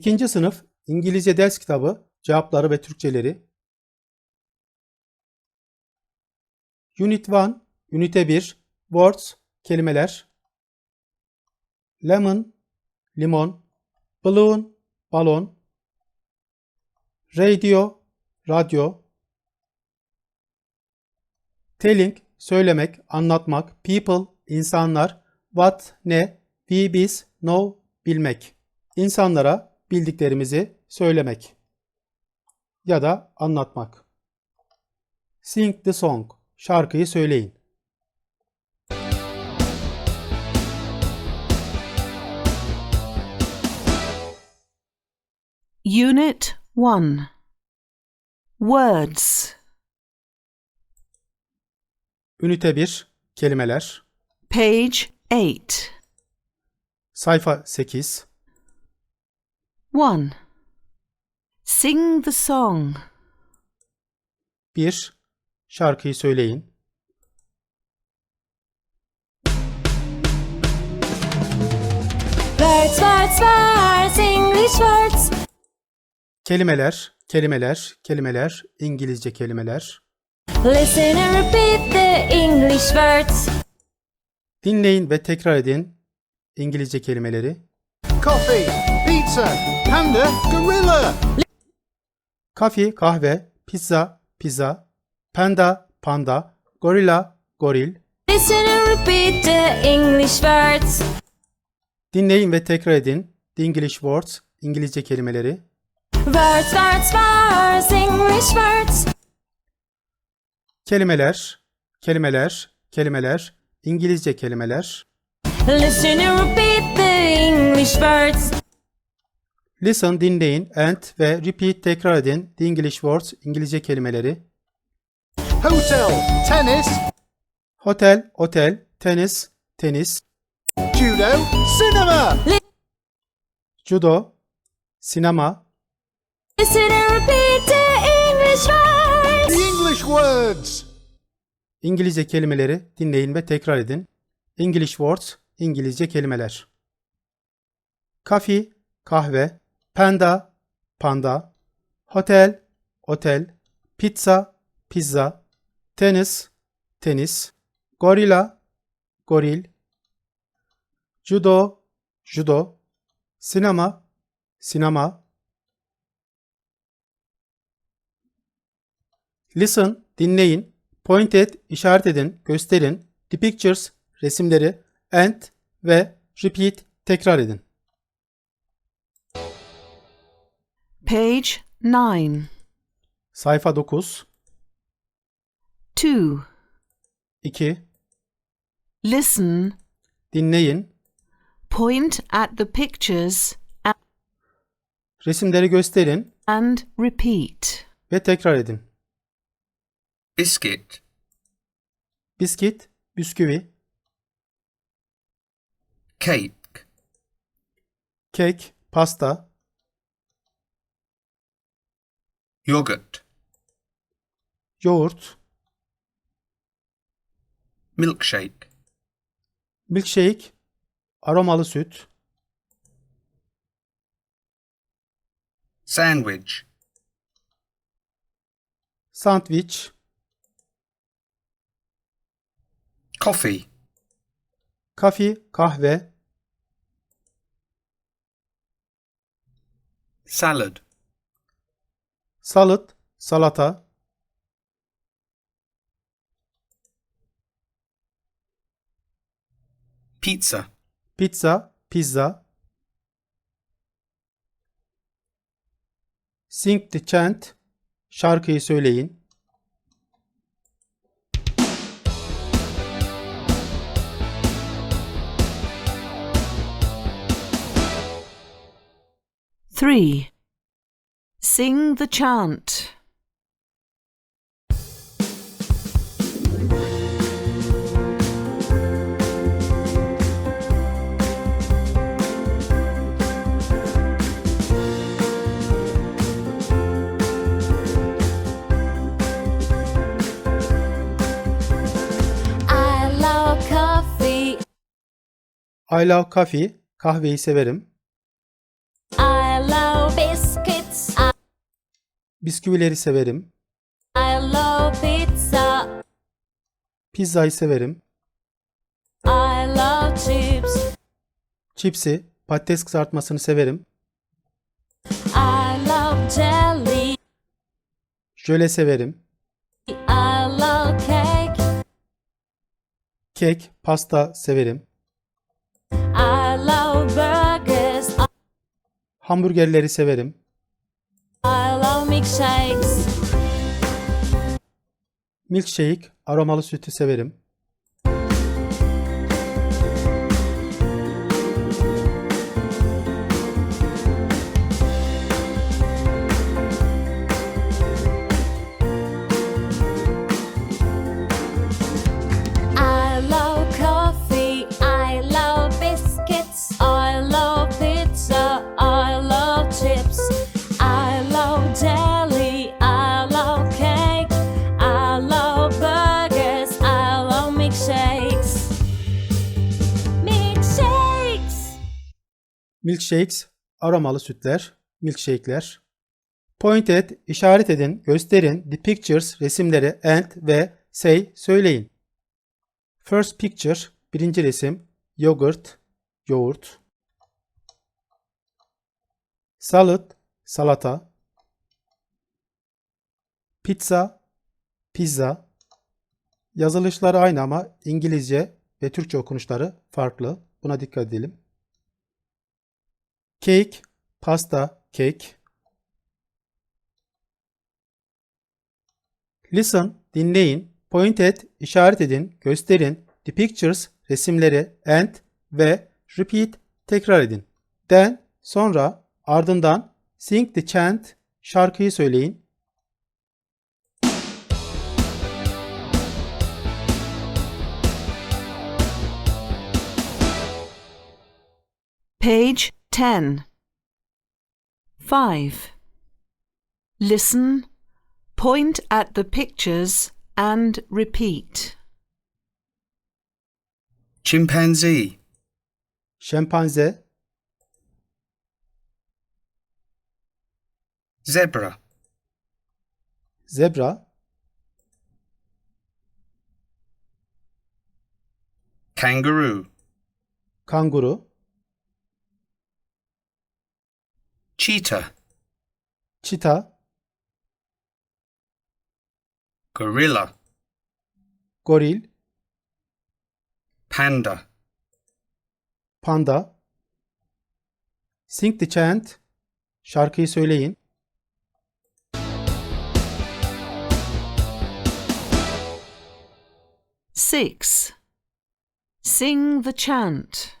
İkinci sınıf İngilizce ders kitabı, cevapları ve Türkçeleri. Unit 1, Ünite 1, Words, kelimeler. Lemon, limon. Balloon, balon. Radio, radyo. Telling, söylemek, anlatmak. People, insanlar. What, ne. We, biz. Know, bilmek. İnsanlara bildiklerimizi söylemek ya da anlatmak. Sing the song. Şarkıyı söyleyin. Unit 1 Words Ünite 1. Kelimeler. Page 8 Sayfa 8. 1. Sing the song. 1. Şarkıyı söyleyin. Words, words, words, English words. Kelimeler, kelimeler, kelimeler, İngilizce kelimeler. Listen and repeat the English words. Dinleyin ve tekrar edin İngilizce kelimeleri. Coffee, pizza, panda, gorilla. Kafi, kahve, pizza, pizza, panda, panda, gorilla, goril. Listen and repeat the English words. Dinleyin ve tekrar edin The English Words, İngilizce kelimeleri. Words, words, words, English words. Kelimeler, kelimeler, kelimeler, İngilizce kelimeler. Listen and repeat the English words. Listen, dinleyin, and ve repeat tekrar edin The English Words, İngilizce kelimeleri. Hotel, tennis, Hotel, otel, tenis, tenis, judo, cinema. judo, sinema, Listen and repeat the English words. The English words. İngilizce kelimeleri dinleyin ve tekrar edin. English words, İngilizce kelimeler. Coffee, kahve, panda, panda, hotel, otel, pizza, pizza, tenis, tenis, gorilla, goril, judo, judo, sinema, sinema, Listen, dinleyin. Point at, işaret edin, gösterin. The pictures, resimleri. And ve repeat, tekrar edin. Page 9 Sayfa 9, 2. 2. Listen. Dinleyin. Point at the pictures a- Resimleri gösterin and repeat. ve tekrar edin. biscuit, Biskit, bisküvi, cake, kek, pasta, yogurt, yoğurt, milkshake, milkshake, aromalı süt, sandwich, sandviç, coffee, kafi, kahve, salad, salat, salata, pizza, pizza, pizza. Sing the chant, şarkıyı söyleyin. Three. Sing the chant. I love coffee. I love coffee, kahveyi severim. Bisküvileri severim. I love pizza. Pizzayı severim. I love chips. Çipsi, patates kızartmasını severim. I love jelly. Jöle severim. I love cake. Kek, pasta severim. I love burgers. Hamburgerleri severim. Milkshakes. Milkshake, aromalı sütü severim. Milkshakes, aromalı sütler, milkshake'ler. Point at, işaret edin, gösterin, the pictures, resimleri, and ve say, söyleyin. First picture, birinci resim, yogurt, yoğurt. Salad, salata. Pizza, pizza. Yazılışları aynı ama İngilizce ve Türkçe okunuşları farklı. Buna dikkat edelim. Cake, pasta, cake. Listen, dinleyin. Point at, işaret edin, gösterin. The pictures, resimleri, and ve repeat, tekrar edin. Then, sonra, ardından sing the chant, şarkıyı söyleyin. Page 10. 5. Listen, point at the pictures and repeat. Chimpanzee. Şempanze, Zebra. zebra, Kangaroo. kanguru, Cheetah. çita, Gorilla. goril, Panda. panda. Sing the chant, şarkıyı söyleyin. Six. Sing the chant.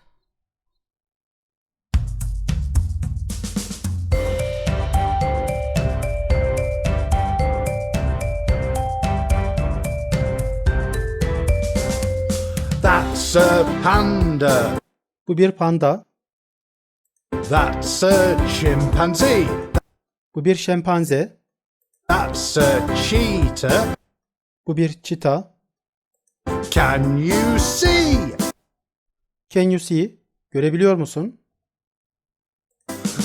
That's a panda. Bu bir panda, That's a chimpanzee. bu bir şempanze, That's a cheetah. bu bir çita. Can you see? Can you see? Görebiliyor musun?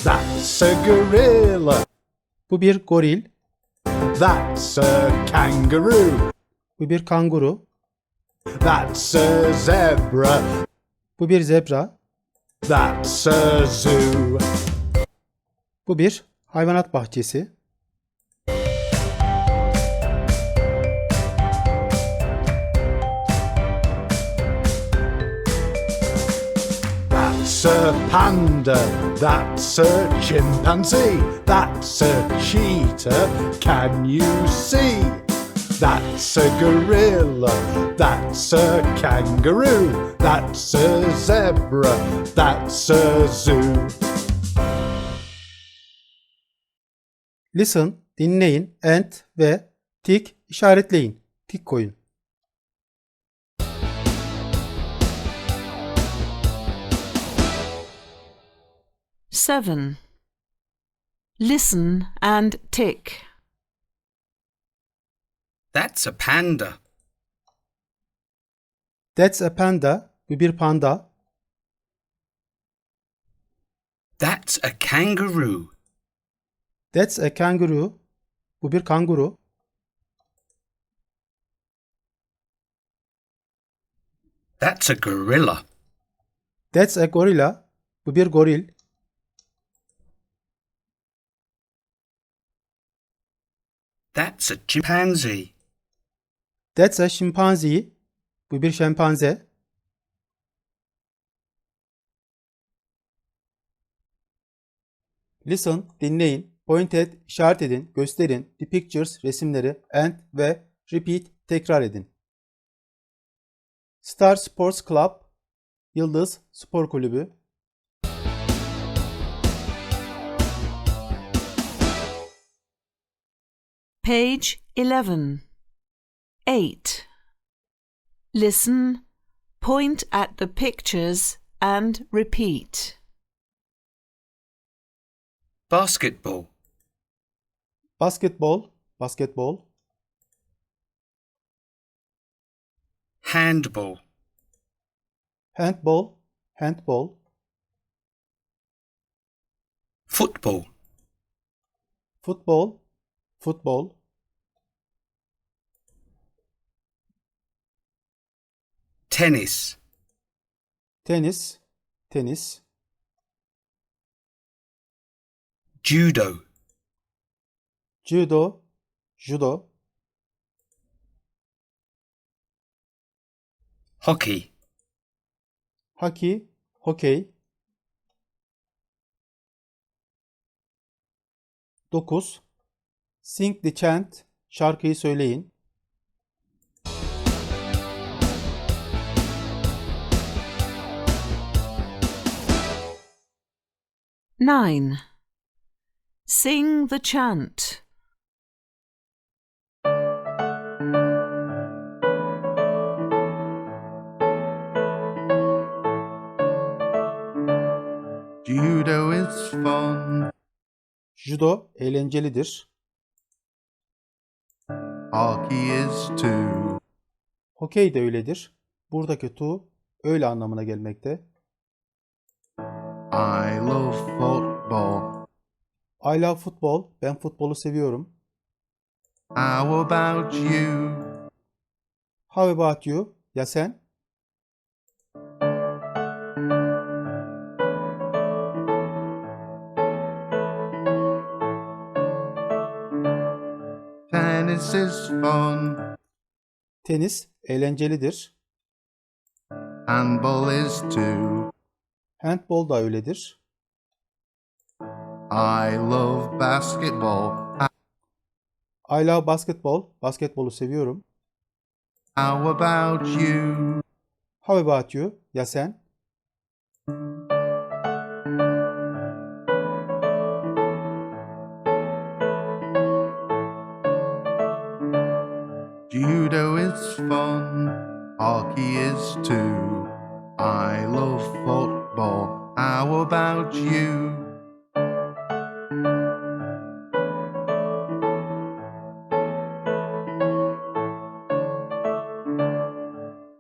That's a gorilla. Bu bir goril, That's a kangaroo. bu bir kanguru, That's a zebra. bu bir zebra, That's a zoo. bu bir hayvanat bahçesi. That's a panda. That's a chimpanzee. That's a cheetah. Can you see? That's a gorilla. That's a kangaroo. That's a zebra. That's a zoo. Listen, dinleyin, and ve tick işaretleyin. Tik koyun. Seven. Listen and tick. That's a panda. That's a panda. Bu bir panda. That's a kangaroo. That's a kangaroo. Bu bir kanguru. That's a gorilla. That's a gorilla. Bu bir goril. That's a chimpanzee. That's a chimpanzee. Bu bir şempanze. Listen, dinleyin, point at, işaret edin, gösterin, the pictures, resimleri, and ve repeat, tekrar edin. Star Sports Club, Yıldız Spor Kulübü. Page 11. 8. Listen, point at the pictures and repeat. Basketball. Basketball. Basketball. Handball. Handball. Handball. Football. Football. futbol, Tennis. tenis, tenis, Judo. judo, judo, Hockey. Hockey, hokey. 9. Sing the chant, şarkıyı söyleyin. Nine. Sing the chant. Judo is fun. Judo eğlencelidir. Hockey is too. Hokey de öyledir. Buradaki to öyle anlamına gelmekte. I love football. I love football. Ben futbolu seviyorum. How about you? How about you? Ya sen? Tennis is fun. Tenis eğlencelidir. Handball is too. Handball da öyledir. I love basketball. I love basketball. Basketbolu seviyorum. How about you? How about you? Ya sen? Judo is fun. Hockey is too. I love football. How about you?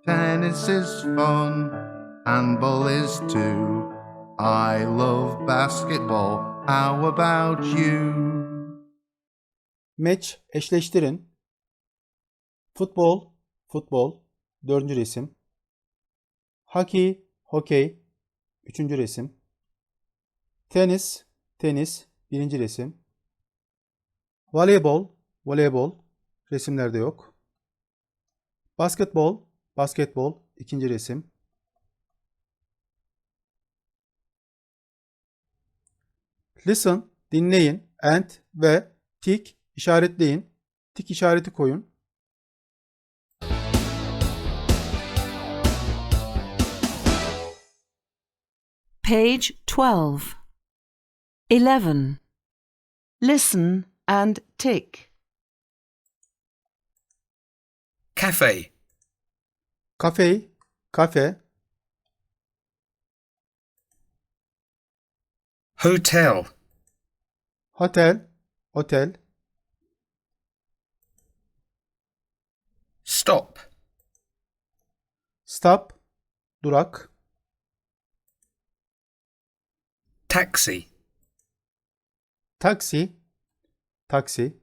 Tennis is fun. Handball is too. I love basketball. How about you? Match eşleştirin. Futbol, futbol. Dördüncü resim. Hockey, hokey. Üçüncü resim. Tenis, tenis. Birinci resim. Voleybol, voleybol. Resimlerde yok. Basketbol, basketbol. ikinci resim. Listen, dinleyin, and ve tick işaretleyin. Tik işareti koyun. Page 12. 11. Listen and tick. Cafe. Kafe, kafe, Hotel. hotel, otel, Stop. stop, durak, Taxi. taksi, taksi,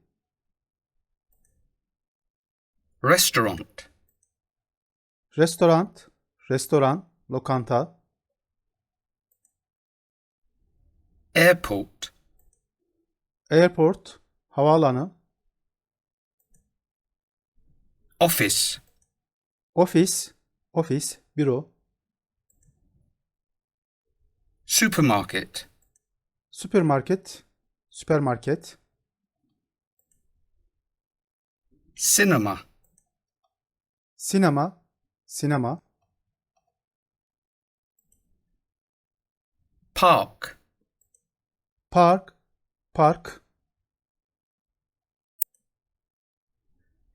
Restaurant. Restoran, restoran, lokanta. Airport. Airport, havaalanı. Office. Ofis, ofis, büro. Supermarket. Süpermarket, süpermarket. Cinema. Sinema, sinema. Park. Park, park.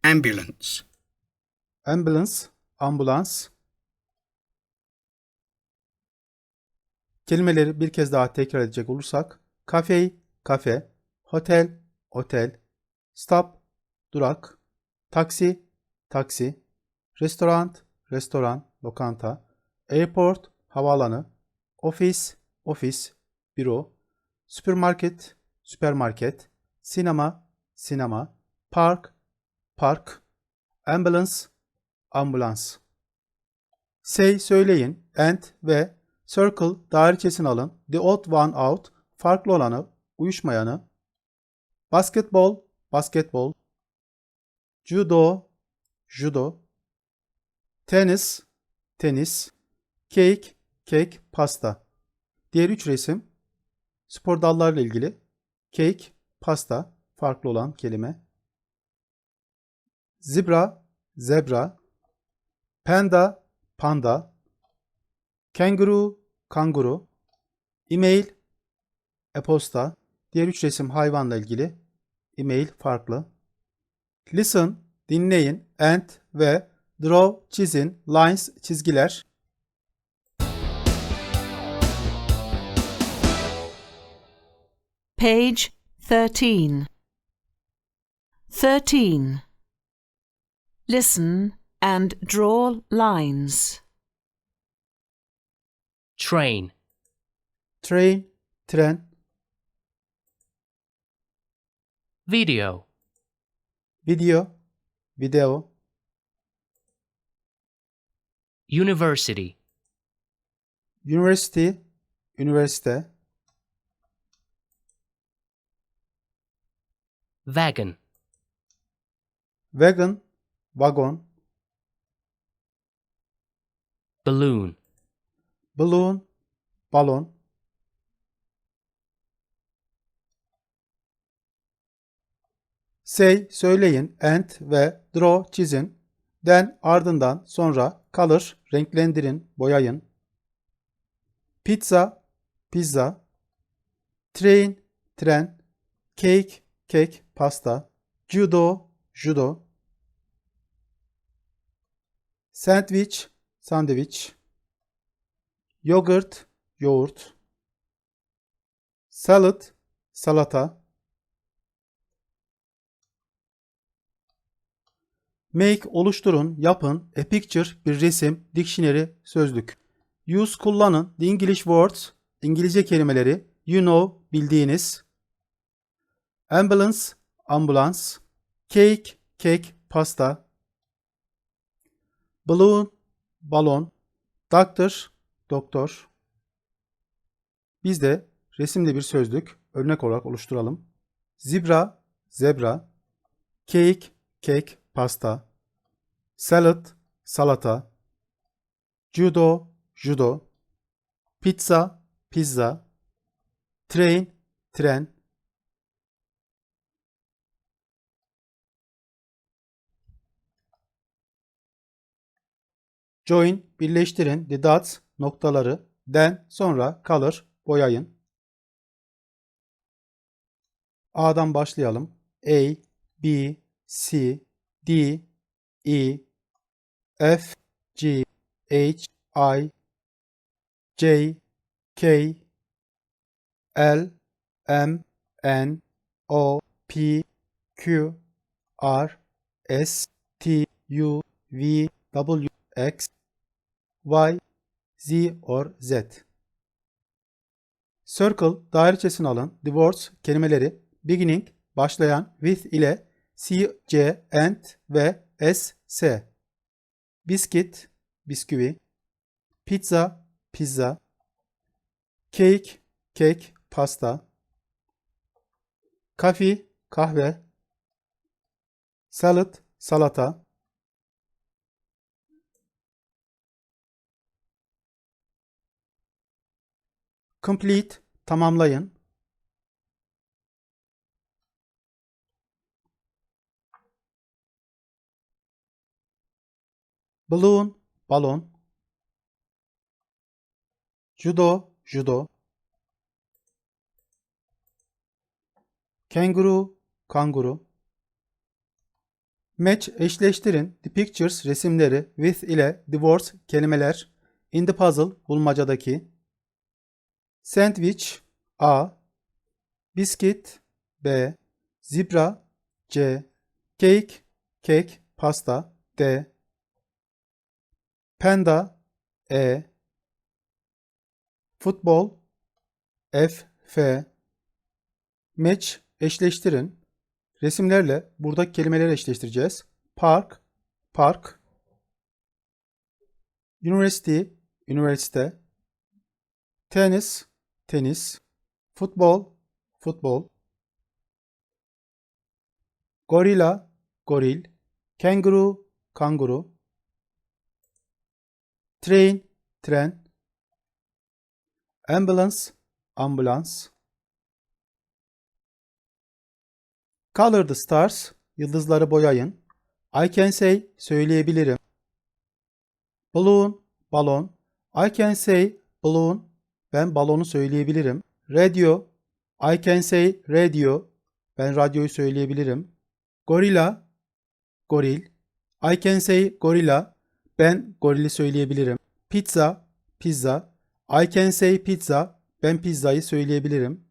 Ambulance. Ambulance, ambulans. Kelimeleri bir kez daha tekrar edecek olursak, kafe, kafe, hotel, otel, stop, durak, taksi, taksi, restoran, restoran, lokanta, airport, havaalanı, ofis, ofis, büro, süpermarket, süpermarket, sinema, sinema, park, park, ambulance, ambulans. Say söyleyin, and ve circle daireçesini alın. The odd one out, farklı olanı, uyuşmayanı. Basketball, basketbol. Judo, judo. Tenis, tenis. Cake, cake, pasta. Diğer üç resim spor dallarıyla ilgili. Cake, pasta, farklı olan kelime. Zebra, zebra. Panda, panda. Kanguru, kanguru. E-mail, e-posta. Diğer üç resim hayvanla ilgili. E-mail farklı. Listen, dinleyin. And ve draw, çizin. Lines, çizgiler. Page 13. 13. Listen and draw lines. Train, Train, tren. video, Video, video. university, University, üniversite. wagon, Wagon, wagon. balloon, Balloon, balon. Say, söyleyin, and ve draw, çizin. Then, ardından, sonra, color, renklendirin, boyayın. Pizza, pizza. Train, tren. Cake, kek, pasta. Judo, judo. Sandwich, sandviç. Yogurt, yoğurt. Salad, salata. Make, oluşturun, yapın, a picture, bir resim, dictionary, sözlük. Use, kullanın, the English words, İngilizce kelimeleri, you know, bildiğiniz. Ambulance, ambulans. Cake, kek, pasta. Balloon, balon. Doctor, doktor. Biz de resimli bir sözlük örnek olarak oluşturalım. Zebra, zebra. Cake, kek, pasta. Salad, salata. Judo, judo. Pizza, pizza. Train, tren. Join, birleştirin, the dots, noktaları, then, sonra, color, boyayın. A'dan başlayalım. A, B, C, D, E, F, G, H, I, J, K, L, M, N, O, P, Q, R, S, T, U, V, W, X, Y, Z or Z. Circle daireçesini alın. The words kelimeleri beginning başlayan with ile C, C, and ve S, S. Biskit, bisküvi. Pizza, pizza. Cake, kek, pasta. Coffee, kahve. Salad, salata. Complete, tamamlayın. Balloon, balon. Judo, judo. Kanguru, kanguru. Match eşleştirin the pictures resimleri with ile the words kelimeler in the puzzle bulmacadaki. Sandwich A. Biscuit B. Zebra C. Cake kek pasta D. Panda E. Futbol F F. Match eşleştirin. Resimlerle buradaki kelimeleri eşleştireceğiz. Park Park. University Üniversite. Tenis Tenis. Futbol. Futbol. Gorilla. Goril. Kanguru Kanguru. Train. Tren. Ambulance. Ambulans Color the stars. Yıldızları boyayın. I can say söyleyebilirim. Balloon. Balon. I can say balloon ben balonu söyleyebilirim. Radio I can say radio ben radyoyu söyleyebilirim. Gorilla goril I can say gorilla ben gorili söyleyebilirim. Pizza pizza I can say pizza ben pizzayı söyleyebilirim.